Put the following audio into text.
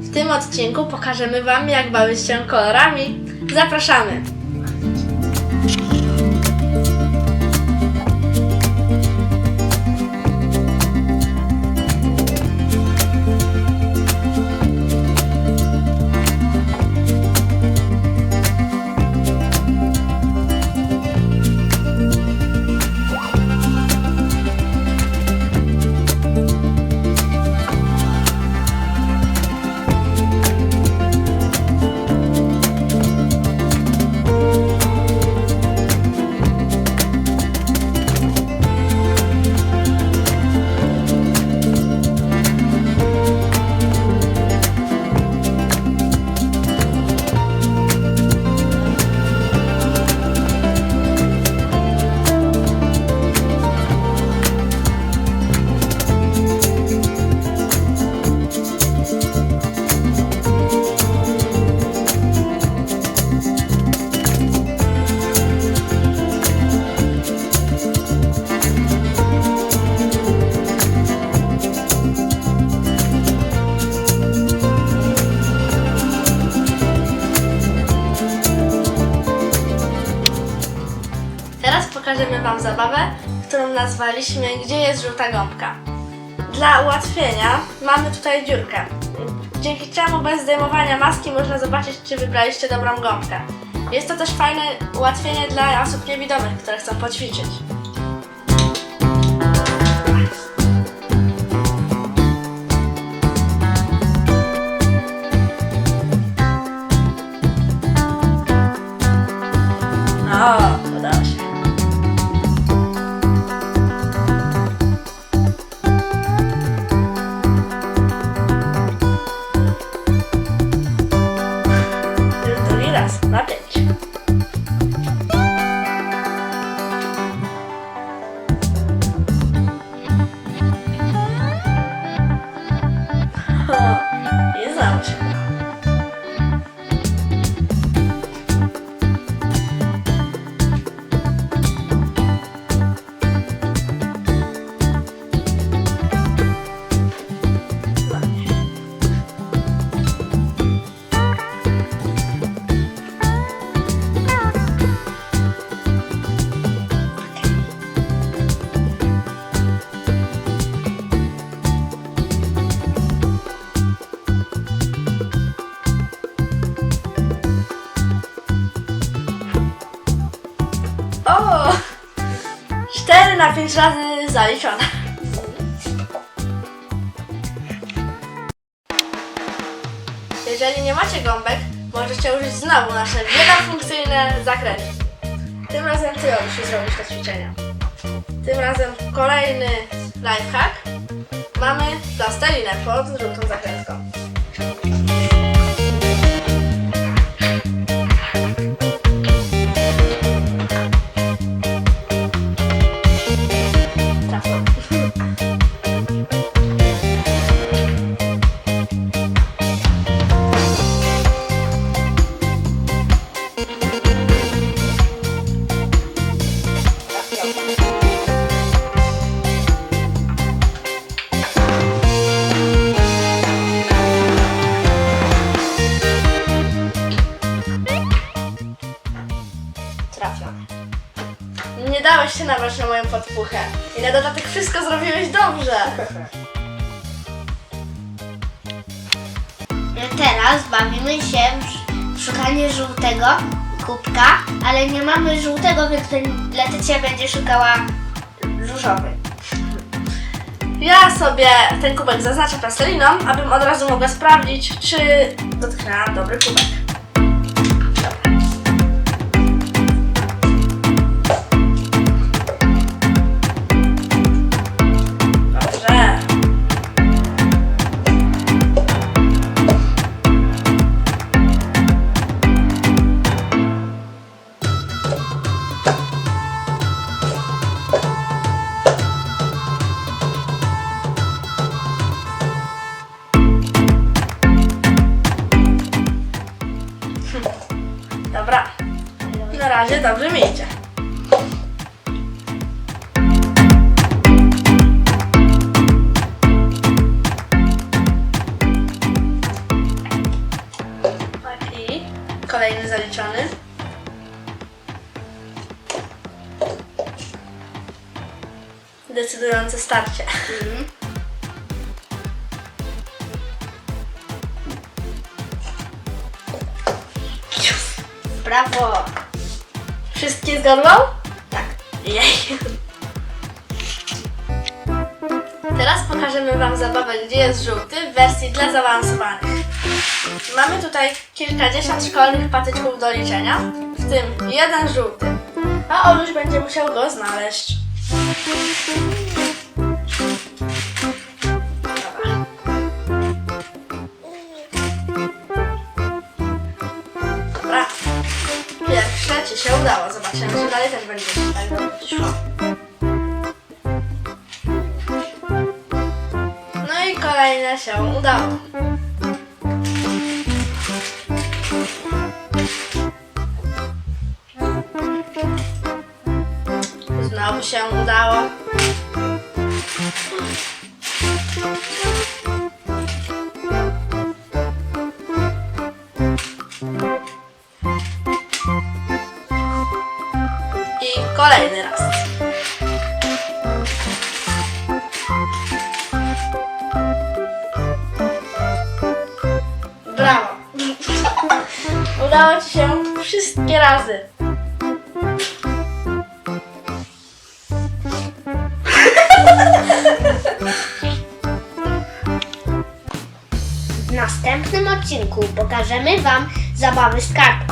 W tym odcinku pokażemy Wam, jak bawić się kolorami. Zapraszamy! Teraz pokażemy Wam zabawę, którą nazwaliśmy Gdzie jest żółta gąbka. Dla ułatwienia mamy tutaj dziurkę, dzięki czemu bez zdejmowania maski można zobaczyć, czy wybraliście dobrą gąbkę. Jest to też fajne ułatwienie dla osób niewidomych, które chcą poćwiczyć. guys. Loved it. 5 razy zaliczone. Jeżeli nie macie gąbek, możecie użyć znowu nasze wielofunkcyjne zakręty. Tym razem ty się zrobisz te ćwiczenia. Tym razem kolejny lifehack. Mamy plastelinę pod żółtą zakrętką. Się nabrać na moją podpuchę. I na dodatek wszystko zrobiłeś dobrze. Teraz bawimy się w szukanie żółtego kubka, ale nie mamy żółtego, więc Letycja będzie szukała różowy. Ja sobie ten kubek zaznaczę plasteliną, abym od razu mogła sprawdzić, czy dotknęłam dobry kubek. na razie dobrze mi idzie. Kolejny zaliczony. Decydujące starcie. Mhm. Bravo! Wszystkie zgadłał? Tak. Jej. Teraz pokażemy Wam zabawę, gdzie jest żółty w wersji dla zaawansowanych. Mamy tutaj kilkadziesiąt szkolnych patyczków do liczenia, w tym jeden żółty. A Oluś będzie musiał go znaleźć. No i kolejne się udało. Znowu się udało. Wszystkie razy. W następnym odcinku pokażemy Wam zabawy z kartką.